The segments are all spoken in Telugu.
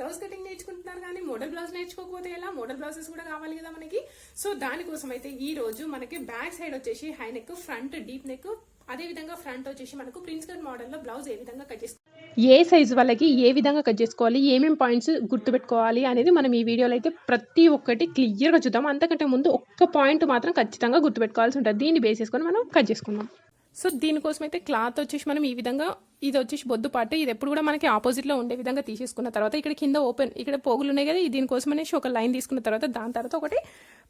బ్లౌజ్ కటింగ్ నేర్చుకుంటున్నారు కానీ మోడల్ బ్లౌజ్ నేర్చుకోకపోతే ఎలా? మోడల్ బ్లౌజెస్ కూడా కావాలి కదా మనకి. సో దానికోసం అయితే ఈ రోజు మనకి బ్యాక్ సైడ్ వచ్చేసి high neck front deep neck అదే విధంగా ఫ్రంట్ వచ్చేసి మనకు ప్రిన్స్ కట్ మోడల్లో బ్లౌజ్ ఏ విధంగా కట్ చేసుకోవాలి ఏ సైజు వాళ్ళకి ఏ విధంగా కట్ చేసుకోవాలి ఏమేమి పాయింట్స్ గుర్తుపెట్టుకోవాలి అనేది మనం ఈ వీడియోలో అయితే ప్రతి ఒక్కటి క్లియర్గా చూద్దాం. అంతకంటే ముందు ఒక్క పాయింట్ మాత్రం ఖచ్చితంగా గుర్తుపెట్టుకోవాల్సి ఉంటుంది. దీన్ని బేస్ చేసుకొని మనం కట్ చేసుకుందాం. సో దీనికోసం అయితే క్లాత్ వచ్చేసి మనం ఈ విధంగా ఇది వచ్చేసి బొద్దు పాటు. ఇది ఎప్పుడు కూడా మనకి ఆపోజిట్లో ఉండే విధంగా తీసేసుకున్న తర్వాత ఇక్కడ కింద ఓపెన్ ఇక్కడ పోగులు ఉన్నాయి కదా దీనికోసం అనేసి ఒక లైన్ తీసుకున్న తర్వాత దాని తర్వాత ఒకటి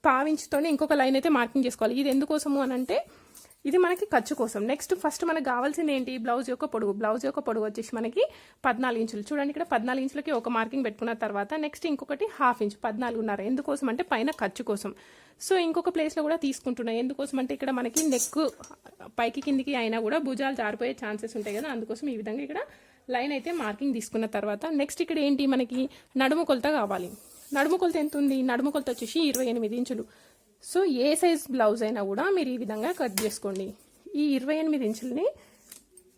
పావించుతోనే ఇంకొక లైన్ అయితే మార్కింగ్ చేసుకోవాలి. ఇది ఎందుకోసము అని అంటే ఇది మనకి ఖర్చు కోసం. నెక్స్ట్ ఫస్ట్ మనకు కావాల్సింది ఏంటి? బ్లౌజ్ యొక్క పొడుగు. బ్లౌజ్ యొక్క పొడుగు వచ్చేసి మనకి పద్నాలుగు ఇంచులు. చూడండి ఇక్కడ పద్నాలుగు ఇంచులకి ఒక మార్కింగ్ పెట్టుకున్న తర్వాత నెక్స్ట్ ఇంకొకటి హాఫ్ ఇంచ్ పద్నాలుగున్నర. ఎందుకోసం అంటే పైన ఖర్చు కోసం. సో ఇంకొక ప్లేస్లో కూడా తీసుకుంటున్నాయి ఎందుకోసం అంటే ఇక్కడ మనకి నెక్ పైకి కిందికి అయినా కూడా భుజాలు జారిపోయే ఛాన్సెస్ ఉంటాయి కదా. అందుకోసం ఈ విధంగా ఇక్కడ లైన్ అయితే మార్కింగ్ తీసుకున్న తర్వాత నెక్స్ట్ ఇక్కడ ఏంటి? మనకి నడుము కొలత కావాలి. నడుము కొలత ఎంత ఉంది? నడుము కొలత వచ్చేసి ఇరవై ఎనిమిది ఇంచులు. సో ఏ సైజ్ బ్లౌజ్ అయినా కూడా మీరు ఈ విధంగా కట్ చేసుకోండి. ఈ ఇరవై ఎనిమిది ఇంచులని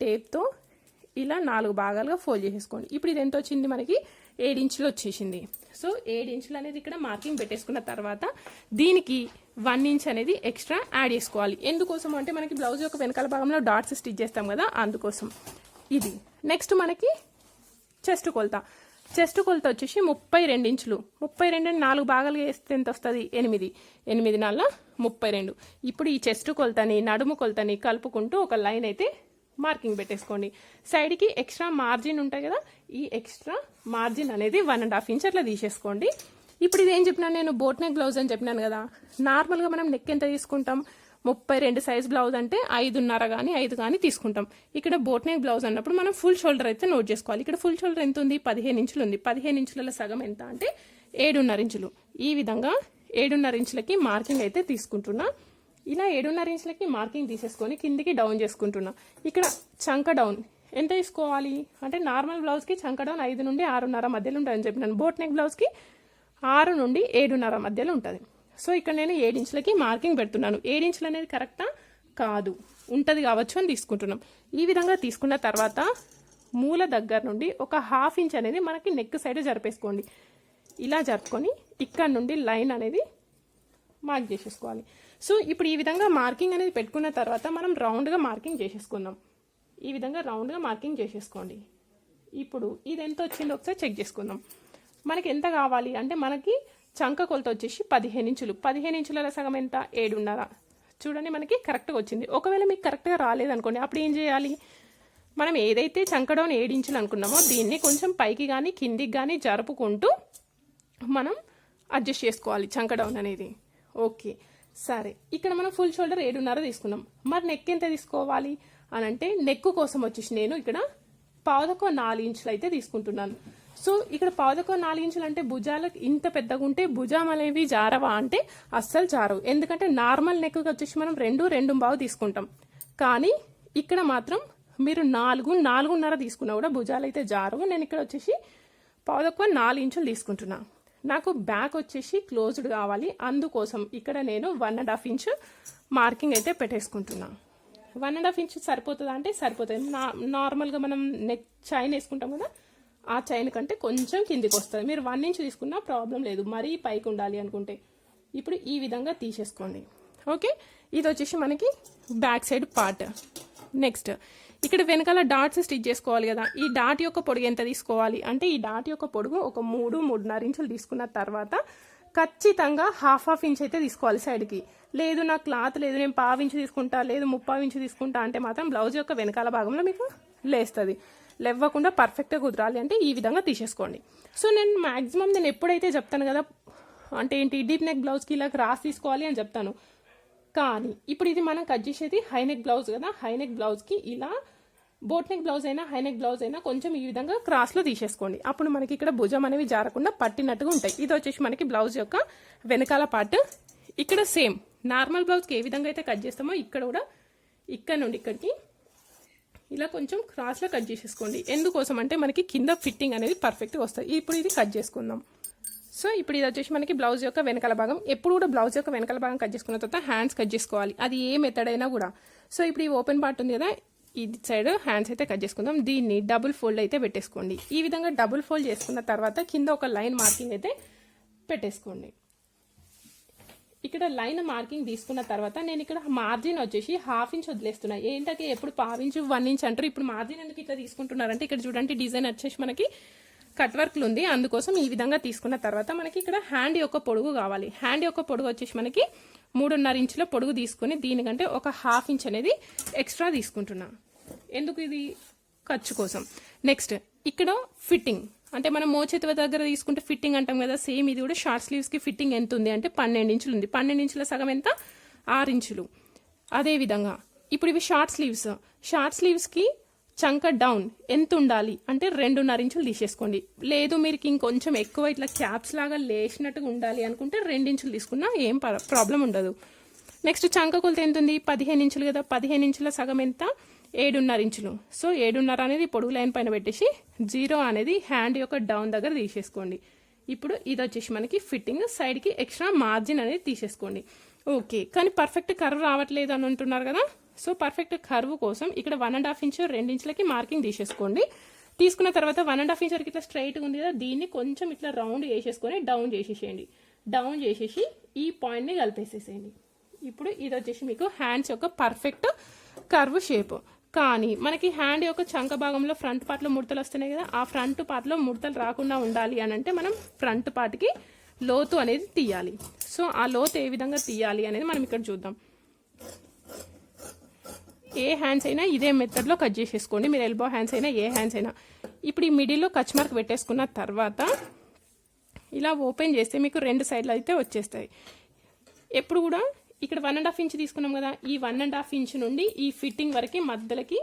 టేప్తో ఇలా నాలుగు భాగాలుగా ఫోల్డ్ చేసేసుకోండి. ఇప్పుడు ఇది ఎంత వచ్చింది మనకి? ఏడు ఇంచులు వచ్చేసింది. సో ఏడు ఇంచులు అనేది ఇక్కడ మార్కింగ్ పెట్టేసుకున్న తర్వాత దీనికి వన్ ఇంచ్ అనేది ఎక్స్ట్రా యాడ్ చేసుకోవాలి. ఎందుకోసం అంటే మనకి బ్లౌజ్ యొక్క వెనకాల భాగంలో డాట్స్ స్టిచ్ చేస్తాం కదా అందుకోసం. ఇది. నెక్స్ట్ మనకి చెస్ట్ కొలత. చెస్ట్ కొలత వచ్చేసి ముప్పై రెండు ఇంచులు. ముప్పై రెండు నాలుగు భాగాలుగా వేస్తే ఎంత వస్తుంది? ఎనిమిది. ఎనిమిది నాలుగు ముప్పై రెండు. ఇప్పుడు ఈ చెస్ట్ కొలతని నడుము కొలతని కలుపుకుంటూ ఒక లైన్ అయితే మార్కింగ్ పెట్టేసుకోండి. సైడ్కి ఎక్స్ట్రా మార్జిన్ ఉంటాయి కదా? ఈ ఎక్స్ట్రా మార్జిన్ అనేది వన్ అండ్ హాఫ్ ఇంచ్ అట్లా తీసేసుకోండి. ఇప్పుడు ఇది ఏం చెప్పినాను నేను? బోట్ నెక్ బ్లౌజ్ అని చెప్పినాను కదా? నార్మల్గా మనం నెక్ ఎంత తీసుకుంటాం? ముప్పై రెండు సైజ్ బ్లౌజ్ అంటే ఐదున్నర కానీ ఐదు కానీ తీసుకుంటాం. ఇక్కడ బోట్ నెక్ బ్లౌజ్ అన్నప్పుడు మనం ఫుల్ షోల్డర్ అయితే నోట్ చేసుకోవాలి. ఇక్కడ ఫుల్ షోల్డర్ ఎంత ఉంది పదిహేను ఇంచులు ఉంది. పదిహేను ఇంచుల సగం ఎంత అంటే ఏడున్నర ఇంచులు. ఈ విధంగా ఏడున్నర ఇంచులకి మార్కింగ్ అయితే తీసుకుంటున్నా. ఇలా ఏడున్నర ఇంచులకి మార్కింగ్ తీసేసుకొని కిందికి డౌన్ చేసుకుంటున్నా. ఇక్కడ చంక డౌన్ ఎంత తీసుకోవాలి? అంటే నార్మల్ బ్లౌజ్కి చంక డౌన్ ఐదు నుండి ఆరున్నర మధ్యలో ఉంటుందని చెప్పినాను. బోట్ నెక్ బ్లౌజ్కి ఆరు నుండి ఏడున్నర మధ్యలో ఉంటుంది. సో ఇక్కడ నేను ఏడించులకి మార్కింగ్ పెడుతున్నాను. ఏడించులు అనేది కరెక్టా? కాదు. ఉంటుంది కావచ్చు అని తీసుకుంటున్నాం. ఈ విధంగా తీసుకున్న తర్వాత మూల దగ్గర నుండి ఒక హాఫ్ ఇంచ్ అనేది మనకి నెక్ సైడ్ జరిపేసుకోండి. ఇలా జరుపుకొని ఇక్కడ నుండి లైన్ అనేది మార్క్ చేసేసుకోవాలి. సో ఇప్పుడు ఈ విధంగా మార్కింగ్ అనేది పెట్టుకున్న తర్వాత మనం రౌండ్గా మార్కింగ్ చేసేసుకుందాం. ఈ విధంగా రౌండ్గా మార్కింగ్ చేసేసుకోండి. ఇప్పుడు ఇది ఎంత వచ్చిందో ఒకసారి చెక్ చేసుకుందాం. మనకి ఎంత కావాలి? అంటే మనకి చంక కొలత వచ్చేసి పదిహేను ఇంచులు. పదిహేను ఇంచుల సగం ఎంత? ఏడున్నర చూడండి మనకి కరెక్ట్గా వచ్చింది. ఒకవేళ మీకు కరెక్ట్గా రాలేదనుకోండి అప్పుడు ఏం చేయాలి? మనం ఏదైతే చంకడౌన్ ఏడు అనుకున్నామో దీన్ని కొంచెం పైకి కానీ కిందికి కానీ జరుపుకుంటూ మనం అడ్జస్ట్ చేసుకోవాలి చంకడౌన్ అనేది. ఓకే. సరే. ఇక్కడ మనం ఫుల్ షోల్డర్ ఏడున్నర తీసుకున్నాం. మరి నెక్ ఎంత తీసుకోవాలి? అని అంటే నెక్ కోసం వచ్చేసి నేను ఇక్కడ పావుదకు నాలుగు ఇంచులు అయితే తీసుకుంటున్నాను. సో ఇక్కడ పావుదకు నాలుగు ఇంచులు అంటే భుజాలకు ఇంత పెద్దగా ఉంటే భుజం అనేవి జారవా అంటే అస్సలు జారవు. ఎందుకంటే నార్మల్ నెక్కి వచ్చేసి మనం రెండు రెండు బావు తీసుకుంటాం. కానీ ఇక్కడ మాత్రం మీరు నాలుగు నాలుగున్నర తీసుకున్నా కూడా భుజాలు అయితే జారవు. నేను ఇక్కడ వచ్చేసి పావుదక్కువ నాలుగు ఇంచులు తీసుకుంటున్నా. నాకు బ్యాక్ వచ్చేసి క్లోజ్డ్ కావాలి. అందుకోసం ఇక్కడ నేను one and half inch marking అయితే పెట్టేసుకుంటున్నా. వన్ అండ్ హాఫ్ ఇంచ్ సరిపోతుందా అంటే సరిపోతుంది. నా నార్మల్గా మనం నెక్ చైన్ వేసుకుంటాం కదా ఆ చైన్ కంటే కొంచెం కిందికి వస్తుంది. మీరు వన్ ఇంచ్ తీసుకున్నా ప్రాబ్లం లేదు. మరీ పైకి ఉండాలి అనుకుంటే ఇప్పుడు ఈ విధంగా తీసేసుకోండి. ఓకే ఇది వచ్చేసి మనకి బ్యాక్ సైడ్ పార్ట్ నెక్స్ట్ ఇక్కడ వెనకాల డాట్స్ స్టిచ్ చేసుకోవాలి కదా. ఈ డాట్ యొక్క పొడుగు ఎంత తీసుకోవాలి? అంటే ఈ డాట్ యొక్క పొడుగు ఒక మూడు మూడున్నర ఇంచులు తీసుకున్న తర్వాత ఖచ్చితంగా హాఫ్ హాఫ్ ఇంచ్ అయితే తీసుకోవాలి సైడ్కి లేదు నా క్లాత్ లేదు నేను పావు ఇంచు తీసుకుంటా లేదు ముప్పావు ఇంచు తీసుకుంటా అంటే మాత్రం బ్లౌజ్ యొక్క వెనకాల భాగంలో మీకు లేస్తుంది. లేవ్వకుండా పర్ఫెక్ట్గా కుదరాలి అంటే ఈ విధంగా తీసేసుకోండి. సో నేను మాక్సిమం నేను ఎప్పుడైతే చెప్తాను కదా అంటే ఏంటి డీప్ నెక్ బ్లౌజ్కి ఇలా క్రాస్ తీసుకోవాలి అని చెప్తాను. కానీ ఇప్పుడు ఇది మనం కట్ చేసేది హైనెక్ బ్లౌజ్ కదా హైనెక్ బ్లౌజ్కి ఇలా బోట్ నెక్ బ్లౌజ్ అయినా హైనెక్ బ్లౌజ్ అయినా కొంచెం ఈ విధంగా క్రాస్లో తీసేసుకోండి. అప్పుడు మనకి ఇక్కడ భుజం అనేవి జారకుండా పట్టినట్టుగా ఉంటాయి. ఇది వచ్చేసి మనకి బ్లౌజ్ యొక్క వెనకాల పార్ట్ ఇక్కడ సేమ్ నార్మల్ బ్లౌజ్కి ఏ విధంగా అయితే కట్ చేస్తామో ఇక్కడ కూడా ఇక్కడ నుండి ఇక్కడికి ఇలా కొంచెం క్రాస్లో కట్ చేసేసుకోండి. ఎందుకోసం అంటే మనకి కింద ఫిట్టింగ్ అనేది పర్ఫెక్ట్గా వస్తుంది. ఇప్పుడు ఇది కట్ చేసుకుందాం. సో ఇప్పుడు ఇది వచ్చేసి మనకి బ్లౌజ్ యొక్క వెనకాల భాగం. ఎప్పుడు కూడా బ్లౌజ్ యొక్క వెనకాల భాగం కట్ చేసుకున్న తర్వాత హ్యాండ్స్ కట్ చేసుకోవాలి. అది ఏ మెథడ్ అయినా కూడా. సో ఇప్పుడు ఈ ఓపెన్ పార్ట్ ఉంది కదా ఇది సైడ్ హ్యాండ్స్ అయితే కట్ చేసుకుందాం. దీన్ని డబుల్ ఫోల్డ్ అయితే పెట్టేసుకోండి. ఈ విధంగా డబుల్ ఫోల్డ్ చేసుకున్న తర్వాత కింద ఒక లైన్ మార్కింగ్ అయితే పెట్టేసుకోండి. ఇక్కడ లైన్ మార్కింగ్ తీసుకున్న తర్వాత నేను ఇక్కడ మార్జిన్ వచ్చేసి హాఫ్ ఇంచ్ వదిలేస్తున్నా. ఏంటంటే ఎప్పుడు పావించు వన్ ఇంచ్ అంటారు. ఇప్పుడు మార్జిన్ ఎందుకు ఇట్లా తీసుకుంటున్నారంటే ఇక్కడ చూడండి డిజైన్ వచ్చేసి మనకి కట్ వర్క్లు ఉంది. అందుకోసం ఈ విధంగా తీసుకున్న తర్వాత మనకి ఇక్కడ హ్యాండ్ యొక్క పొడుగు కావాలి. హ్యాండ్ యొక్క పొడుగు వచ్చేసి మనకి మూడున్నర ఇంచుల పొడుగు తీసుకొని దీనికంటే ఒక హాఫ్ ఇంచ్ అనేది ఎక్స్ట్రా తీసుకుంటున్నా. ఎందుకు ఇది? ఖర్చు కోసం. నెక్స్ట్ ఇక్కడ ఫిట్టింగ్ అంటే మనం మోచేతుల దగ్గర తీసుకుంటే ఫిట్టింగ్ అంటాం కదా సేమ్ ఇది కూడా షార్ట్ స్లీవ్స్కి ఫిట్టింగ్ ఎంత ఉంది అంటే పన్నెండు ఇంచులు ఉంది. పన్నెండు ఇంచుల సగం ఎంత? ఆరు ఇంచులు. అదే విధంగా ఇప్పుడు ఇవి షార్ట్ స్లీవ్స్. షార్ట్ స్లీవ్స్కి చంక డౌన్ ఎంత ఉండాలి అంటే రెండున్నర ఇంచులు తీసేసుకోండి. లేదు మీరు ఇంకొంచెం ఎక్కువ ఇట్లా క్యాప్స్ లాగా లేచినట్టుగా ఉండాలి అనుకుంటే రెండు ఇంచులు తీసుకున్నా ఏం ప్రాబ్లం ఉండదు. నెక్స్ట్ చంక కొలత ఎంత ఉంది? పదిహేను ఇంచులు కదా పదిహేను ఇంచుల సగం ఎంత? ఏడున్నర ఇంచులు. సో ఏడున్నర అనేది పొడుగు లైన్ పైన పెట్టేసి జీరో అనేది హ్యాండ్ యొక్క డౌన్ దగ్గర తీసేసుకోండి. ఇప్పుడు ఇది వచ్చేసి మనకి ఫిట్టింగ్ సైడ్కి ఎక్స్ట్రా మార్జిన్ అనేది తీసేసుకోండి. ఓకే కానీ పర్ఫెక్ట్ కర్వ్ రావట్లేదు అని అంటున్నారు కదా? సో పర్ఫెక్ట్ కర్వ్ కోసం ఇక్కడ వన్ అండ్ హాఫ్ ఇంచ్ రెండు ఇంచులకి మార్కింగ్ తీసేసుకోండి. తీసుకున్న తర్వాత వన్ అండ్ హాఫ్ ఇంచ్ వరకు ఇట్లా స్ట్రైట్గా ఉంది కదా దీన్ని కొంచెం ఇట్లా రౌండ్ చేసేసుకొని డౌన్ చేసేసేయండి. డౌన్ చేసేసి ఈ పాయింట్ని కలిపేసేసేయండి. ఇప్పుడు ఇది వచ్చేసి మీకు హ్యాండ్స్ యొక్క పర్ఫెక్ట్ కర్వ్ షేప్ కానీ మనకి హ్యాండ్ యొక్క చంక భాగంలో ఫ్రంట్ పార్ట్లో ముడతలు వస్తున్నాయి కదా ఆ ఫ్రంట్ పార్ట్లో ముడతలు రాకుండా ఉండాలి అని అంటే మనం ఫ్రంట్ పార్ట్కి లోతు అనేది తీయాలి. సో ఆ లోతు ఏ విధంగా తీయాలి అనేది మనం ఇక్కడ చూద్దాం. ఏ హ్యాండ్స్ అయినా ఇదే మెథడ్లో కట్ చేసేసుకోండి. మీరు ఎల్బో హ్యాండ్స్ అయినా ఏ హ్యాండ్స్ అయినా. ఇప్పుడు ఈ మిడిల్లో కచ్ మార్క్ పెట్టేసుకున్న తర్వాత ఇలా ఓపెన్ చేస్తే మీకు రెండు సైడ్లు అయితే వచ్చేస్తాయి. ఎప్పుడు కూడా ఇక్కడ వన్ అండ్ హాఫ్ ఇంచ్ తీసుకున్నాం కదా. ఈ వన్ అండ్ హాఫ్ ఇంచ్ నుండి ఈ ఫిట్టింగ్ వరకు మధ్యలకి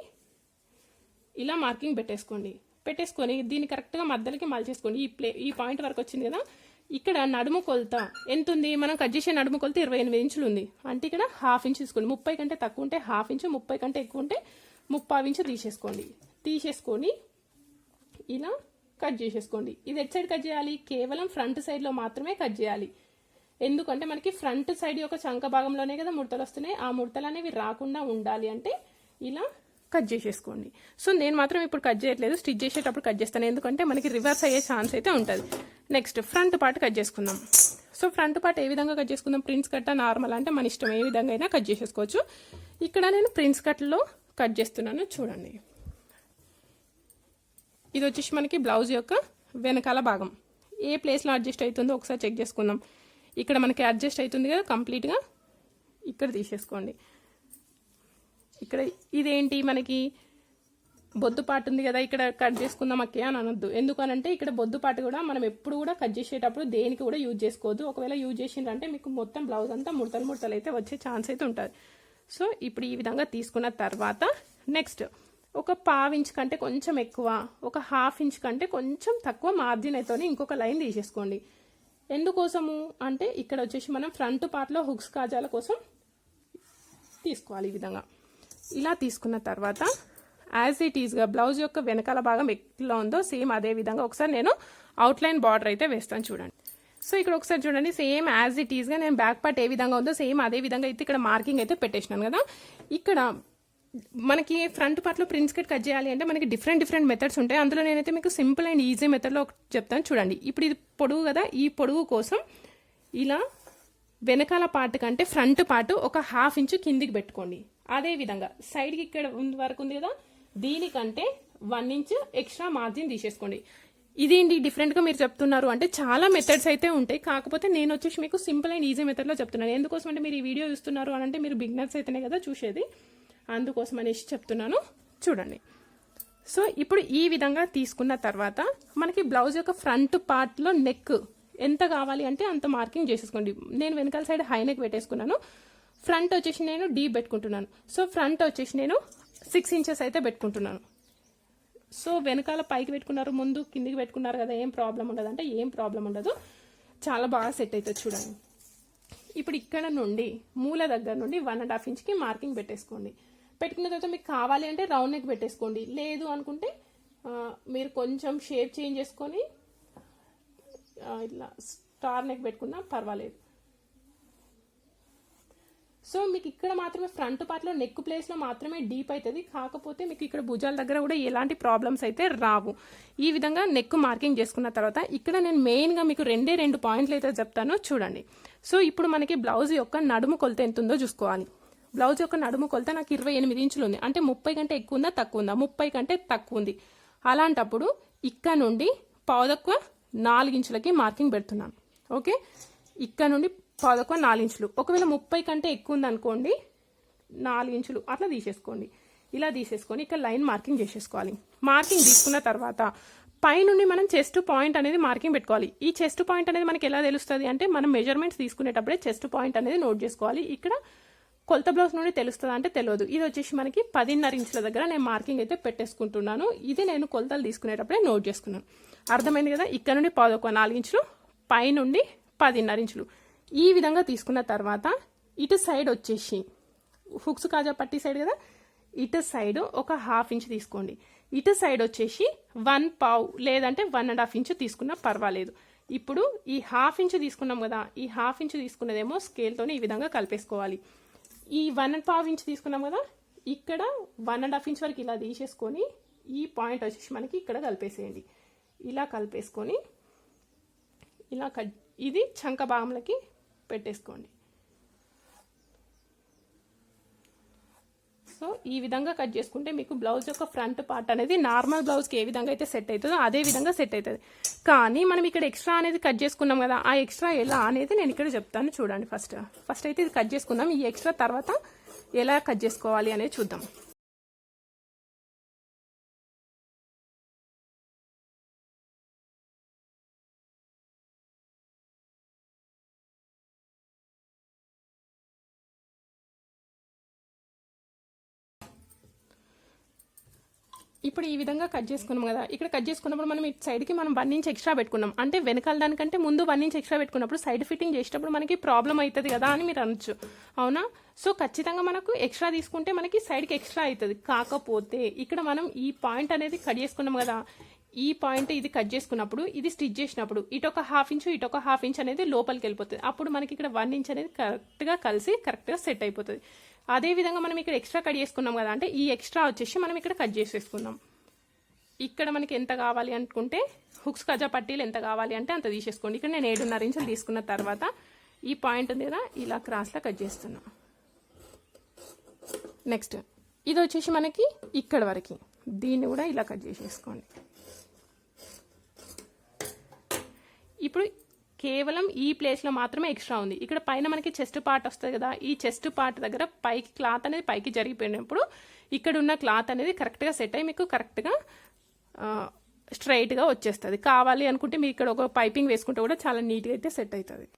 ఇలా మార్కింగ్ పెట్టేసుకోండి. పెట్టేసుకొని దీన్ని కరెక్ట్గా మధ్యలకి మలిచేసుకోండి. ఈ ప్లే ఈ పాయింట్ వరకు వచ్చింది కదా. ఇక్కడ నడుము కొలత ఎంత ఉంది? మనం కట్ చేసే నడుము కొలత ఇరవై ఎనిమిది ఇంచులు ఉంది. అంటే ఇక్కడ హాఫ్ ఇంచ్ తీసుకోండి. ముప్పై కంటే తక్కువ ఉంటే హాఫ్ ఇంచు ముప్పై కంటే ఎక్కువ ఉంటే ముప్పావు ఇంచు తీసేసుకోండి. తీసేసుకొని ఇలా కట్ చేసేసుకోండి. ఇది ఎట్ సైడ్ కట్ చేయాలి? కేవలం ఫ్రంట్ సైడ్లో మాత్రమే కట్ చేయాలి. ఎందుకంటే మనకి ఫ్రంట్ సైడ్ యొక్క చంక భాగంలోనే కదా ముడతలు వస్తున్నాయి. ఆ ముడతలు అనేవి రాకుండా ఉండాలి అంటే ఇలా కట్ చేసేసుకోండి. సో నేను మాత్రం ఇప్పుడు కట్ చేయట్లేదు. స్టిచ్ చేసేటప్పుడు కట్ చేస్తాను. ఎందుకంటే మనకి రివర్స్ అయ్యే ఛాన్స్ అయితే ఉంటుంది. నెక్స్ట్ ఫ్రంట్ పార్ట్ కట్ చేసుకుందాం. సో ఫ్రంట్ పార్ట్ ఏ విధంగా కట్ చేసుకుందాం? ప్రిన్స్ కట్టా నార్మల్ అంటే మన ఇష్టం. ఏ విధంగా అయినా కట్ చేసేసుకోవచ్చు. ఇక్కడ నేను ప్రిన్స్ కట్లో కట్ చేస్తున్నాను. చూడండి. ఇది వచ్చేసి మనకి బ్లౌజ్ యొక్క వెనకాల భాగం. ఏ ప్లేస్లో అడ్జస్ట్ అవుతుందో ఒకసారి చెక్ చేసుకుందాం. ఇక్కడ మనకి అడ్జస్ట్ అవుతుంది కదా కంప్లీట్గా. ఇక్కడ తీసేసుకోండి. ఇక్కడ ఇదేంటి మనకి బొద్దుపాటు ఉంది కదా ఇక్కడ కట్ చేసుకుందాం అక్కే అని అనొద్దు. ఎందుకనంటే ఇక్కడ బొద్దుపాటు కూడా మనం ఎప్పుడు కూడా కట్ చేసేటప్పుడు దేనికి కూడా యూజ్ చేసుకోవద్దు. ఒకవేళ యూజ్ చేసిండ్రంటే మీకు మొత్తం బ్లౌజ్ అంతా ముడతలు ముడతలు అయితే వచ్చే ఛాన్స్ అయితే ఉంటుంది. సో ఇప్పుడు ఈ విధంగా తీసుకున్న తర్వాత నెక్స్ట్ ఒక పావు ఇంచ్ కంటే కొంచెం ఎక్కువ ఒక హాఫ్ ఇంచ్ కంటే కొంచెం తక్కువ మార్జిన్ అయితే ఇంకొక లైన్ తీసేసుకోండి. ఎందుకోసము అంటే ఇక్కడ వచ్చేసి మనం ఫ్రంట్ పార్ట్లో హుక్స్ కాజాల కోసం తీసుకోవాలి ఈ విధంగా. ఇలా తీసుకున్న తర్వాత యాజ్ ఇట్ ఈజ్గా బ్లౌజ్ యొక్క వెనకాల భాగం ఎట్లా ఉందో సేమ్ అదే విధంగా ఒకసారి నేను అవుట్లైన్ బార్డర్ అయితే వేస్తాను చూడండి. సో ఇక్కడ ఒకసారి చూడండి సేమ్ యాజ్ ఇట్ ఈజ్గా నేను బ్యాక్ పార్ట్ ఏ విధంగా ఉందో సేమ్ అదే విధంగా అయితే ఇక్కడ మార్కింగ్ అయితే పెట్టేసినాను కదా. ఇక్కడ మనకి ఫ్రంట్ పార్ట్లో ప్రిన్స్ కట్ కట్ చేయాలి అంటే మనకి డిఫరెంట్ డిఫరెంట్ మెథడ్స్ ఉంటాయి. అందులో నేనైతే మీకు సింపుల్ అండ్ ఈజీ మెథడ్లో చెప్తాను చూడండి. ఇప్పుడు ఇది పొడుగు కదా ఈ పొడుగు కోసం ఇలా వెనకాల పార్ట్ కంటే ఫ్రంట్ పార్ట్ ఒక హాఫ్ ఇంచు కిందికి పెట్టుకోండి. అదే విధంగా సైడ్కి ఇక్కడ ఉంది వరకు ఉంది కదా దీనికంటే వన్ ఇంచ్ ఎక్స్ట్రా మార్జిన్ తీసేసుకోండి. ఇదేంటి డిఫరెంట్గా మీరు చెప్తున్నారు అంటే చాలా మెథడ్స్ అయితే ఉంటాయి. కాకపోతే నేను వచ్చేసి మీకు సింపుల్ అండ్ ఈజీ మెథడ్లో చెప్తున్నాను. ఎందుకోసం అంటే మీరు ఈ వీడియో చూస్తున్నారు అని అంటే మీరు బిగినర్స్ అయితేనే కదా చూసేది. అందుకోసం అనేసి చెప్తున్నాను. చూడండి. సో ఇప్పుడు ఈ విధంగా తీసుకున్న తర్వాత మనకి బ్లౌజ్ యొక్క ఫ్రంట్ పార్ట్లో నెక్ ఎంత కావాలి అంటే అంత మార్కింగ్ చేసేసుకోండి. నేను వెనకాల సైడ్ హై నెక్ పెట్టేసుకున్నాను. ఫ్రంట్ వచ్చేసి నేను డీ పెట్టుకుంటున్నాను. సో ఫ్రంట్ వచ్చేసి నేను సిక్స్ ఇంచెస్ అయితే పెట్టుకుంటున్నాను. సో వెనకాల పైకి పెట్టుకున్నారు ముందు కిందికి పెట్టుకున్నారు కదా ఏం ప్రాబ్లం ఉండదు. అంటే ఏం ప్రాబ్లం ఉండదు. చాలా బాగా సెట్ అవుతుంది చూడండి. ఇప్పుడు ఇక్కడ నుండి మూల దగ్గర నుండి వన్ అండ్ హాఫ్ ఇంచ్కి మార్కింగ్ పెట్టేసుకోండి. పెట్టుకున్న తర్వాత మీకు కావాలి అంటే రౌండ్ నెక్ పెట్టేసుకోండి. లేదు అనుకుంటే మీరు కొంచెం షేప్ చేంజ్ చేసుకొని ఇట్లా స్టార్ నెక్ పెట్టుకున్నా పర్వాలేదు. సో మీకు ఇక్కడ మాత్రమే ఫ్రంట్ పార్ట్లో నెక్ ప్లేస్లో మాత్రమే డీప్ అవుతుంది కాకపోతే మీకు ఇక్కడ భుజాల దగ్గర కూడా ఎలాంటి ప్రాబ్లమ్స్ అయితే రావు. ఈ విధంగా నెక్ మార్కింగ్ చేసుకున్న తర్వాత ఇక్కడ నేను మెయిన్గా మీకు రెండే రెండు పాయింట్లు అయితే చెప్తానో. చూడండి. సో ఇప్పుడు మనకి బ్లౌజ్ యొక్క నడుము కొలత ఎంత ఉందో చూసుకోవాలి. బ్లౌజ్ యొక్క నడుము కొలత నాకు ఇరవై ఎనిమిది ఇంచులు ఉంది. అంటే ముప్పై కంటే ఎక్కువ ఉందా తక్కువ ఉందా? ముప్పై కంటే తక్కువ ఉంది. అలాంటప్పుడు ఇక్కడ నుండి పావుదక్కువ నాలుగించులకి మార్కింగ్ పెడుతున్నాను. ఓకే? ఇక్కడ నుండి పావుదక్కువ నాలుగించులు ఒకవేళ ముప్పై కంటే ఎక్కువ ఉందనుకోండి నాలుగించులు అట్లా తీసేసుకోండి. ఇలా తీసేసుకొని ఇక్కడ లైన్ మార్కింగ్ చేసేసుకోవాలి. మార్కింగ్ తీసుకున్న తర్వాత పైనుండి మనం చెస్ట్ పాయింట్ అనేది మార్కింగ్ పెట్టుకోవాలి. ఈ చెస్ట్ పాయింట్ అనేది మనకి ఎలా తెలుస్తుంది అంటే మనం మెజర్మెంట్స్ తీసుకునేటప్పుడే చెస్ట్ పాయింట్ అనేది నోట్ చేసుకోవాలి. ఇక్కడ కొలత బ్లౌజ్ నుండి తెలుస్తుందా అంటే తెలియదు. ఇది వచ్చేసి మనకి పదిన్నర ఇంచుల దగ్గర నేను మార్కింగ్ అయితే పెట్టేసుకుంటున్నాను. ఇది నేను కొలతలు తీసుకునేటప్పుడే నోట్ చేసుకున్నాను. అర్థమైంది కదా? ఇక్కడ నుండి పదొక నాలుగు ఇంచులు పైనుండి పదిన్నర ఇంచులు. ఈ విధంగా తీసుకున్న తర్వాత ఇటు సైడ్ వచ్చేసి హుక్స్ కాజా పట్టి సైడ్ కదా? ఇటు సైడ్ ఒక హాఫ్ ఇంచ్ తీసుకోండి. ఇటు సైడ్ వచ్చేసి వన్ పావు లేదంటే వన్ అండ్ హాఫ్ ఇంచ్ తీసుకున్నా పర్వాలేదు. ఇప్పుడు ఈ హాఫ్ ఇంచ్ తీసుకున్నాం కదా? ఈ హాఫ్ ఇంచ్ తీసుకున్నదేమో స్కేల్తోనే ఈ విధంగా కలిపేసుకోవాలి. ఈ వన్ అండ్ హాఫ్ ఇంచ్ తీసుకున్నాం కదా ఇక్కడ వన్ అండ్ హాఫ్ ఇంచ్ వరకు ఇలా తీసేసుకొని ఈ పాయింట్ వచ్చేసి మనకి ఇక్కడ కలిపేసేయండి. ఇలా కలిపేసుకొని ఇలా కట్ ఇది చంక భాగంలోకి పెట్టేసుకోండి. సో ఈ విధంగా కట్ చేసుకుంటే మీకు బ్లౌజ్ యొక్క ఫ్రంట్ పార్ట్ అనేది నార్మల్ బ్లౌజ్కి ఏ విధంగా అయితే సెట్ అవుతుందో అదే విధంగా సెట్ అవుతుంది. కానీ మనం ఇక్కడ ఎక్స్ట్రా అనేది కట్ చేసుకున్నాం కదా ఆ ఎక్స్ట్రా ఎలా అనేది నేను ఇక్కడ చెప్తాను చూడండి ఫస్ట్. ఫస్ట్ అయితే ఇది కట్ చేసుకుందాం. ఈ ఎక్స్ట్రా తర్వాత ఎలా కట్ చేసుకోవాలి అనేది చూద్దాం. ఇప్పుడు ఈ విధంగా కట్ చేసుకున్నాం కదా ఇక్కడ కట్ చేసుకున్నప్పుడు మనం ఇటు సైడ్కి మనం వన్ ఇంచ్ ఎక్స్ట్రా పెట్టుకున్నాం. అంటే వెనకాల దానికంటే ముందు వన్ ఇంచ్ ఎక్స్ట్రా పెట్టుకున్నప్పుడు సైడ్ ఫిట్టింగ్ చేసేటప్పుడు మనకి ప్రాబ్లం అవుతుంది కదా అని మీరు అనొచ్చు. అవునా? సో ఖచ్చితంగా మనకు ఎక్స్ట్రా తీసుకుంటే మనకి సైడ్కి ఎక్స్ట్రా అవుతుంది. కాకపోతే ఇక్కడ మనం ఈ పాయింట్ అనేది కట్ చేసుకున్నాం కదా ఈ పాయింట్ ఇది కట్ చేసుకున్నప్పుడు ఇది స్టిచ్ చేసినప్పుడు ఇటొక హాఫ్ ఇంచు ఒక హాఫ్ ఇంచ్ అనేది లోపలికి వెళ్ళిపోతుంది. అప్పుడు మనకి ఇక్కడ వన్ ఇంచ్ అనేది కరెక్ట్గా కలిసి కరెక్ట్గా సెట్ అయిపోతుంది. అదే విధంగా మనం ఇక్కడ ఎక్స్ట్రా కట్ చేసుకున్నాం కదా అంటే ఈ ఎక్స్ట్రా వచ్చేసి మనం ఇక్కడ కట్ చేసేసుకుందాం ఇక్కడ మనకి ఎంత కావాలి అనుకుంటే హుక్స్ కజా పట్టీలు ఎంత కావాలి అంటే అంత తీసేసుకోండి. ఇక్కడ నేను ఏడున్నర ఇంచులు తీసుకున్న తర్వాత ఈ పాయింట్ ఉంది కదా ఇలా క్రాస్లో కట్ చేస్తున్నా. నెక్స్ట్ ఇది వచ్చేసి మనకి ఇక్కడ వరకు. దీన్ని కూడా ఇలా కట్ చేసేసుకోండి. ఇప్పుడు కేవలం ఈ ప్లేస్లో మాత్రమే ఎక్స్ట్రా ఉంది. ఇక్కడ పైన మనకి చెస్ట్ పార్ట్ వస్తుంది కదా ఈ చెస్ట్ పార్ట్ దగ్గర పైకి క్లాత్ అనేది పైకి జరిగిపోయినప్పుడు ఇక్కడ ఉన్న క్లాత్ అనేది కరెక్ట్గా సెట్ అయ్యి మీకు కరెక్ట్గా స్ట్రైట్గా వచ్చేస్తుంది. కావాలి అనుకుంటే మీరు ఇక్కడ ఒక పైపింగ్ వేసుకుంటే కూడా చాలా నీట్గా అయితే సెట్ అవుతుంది.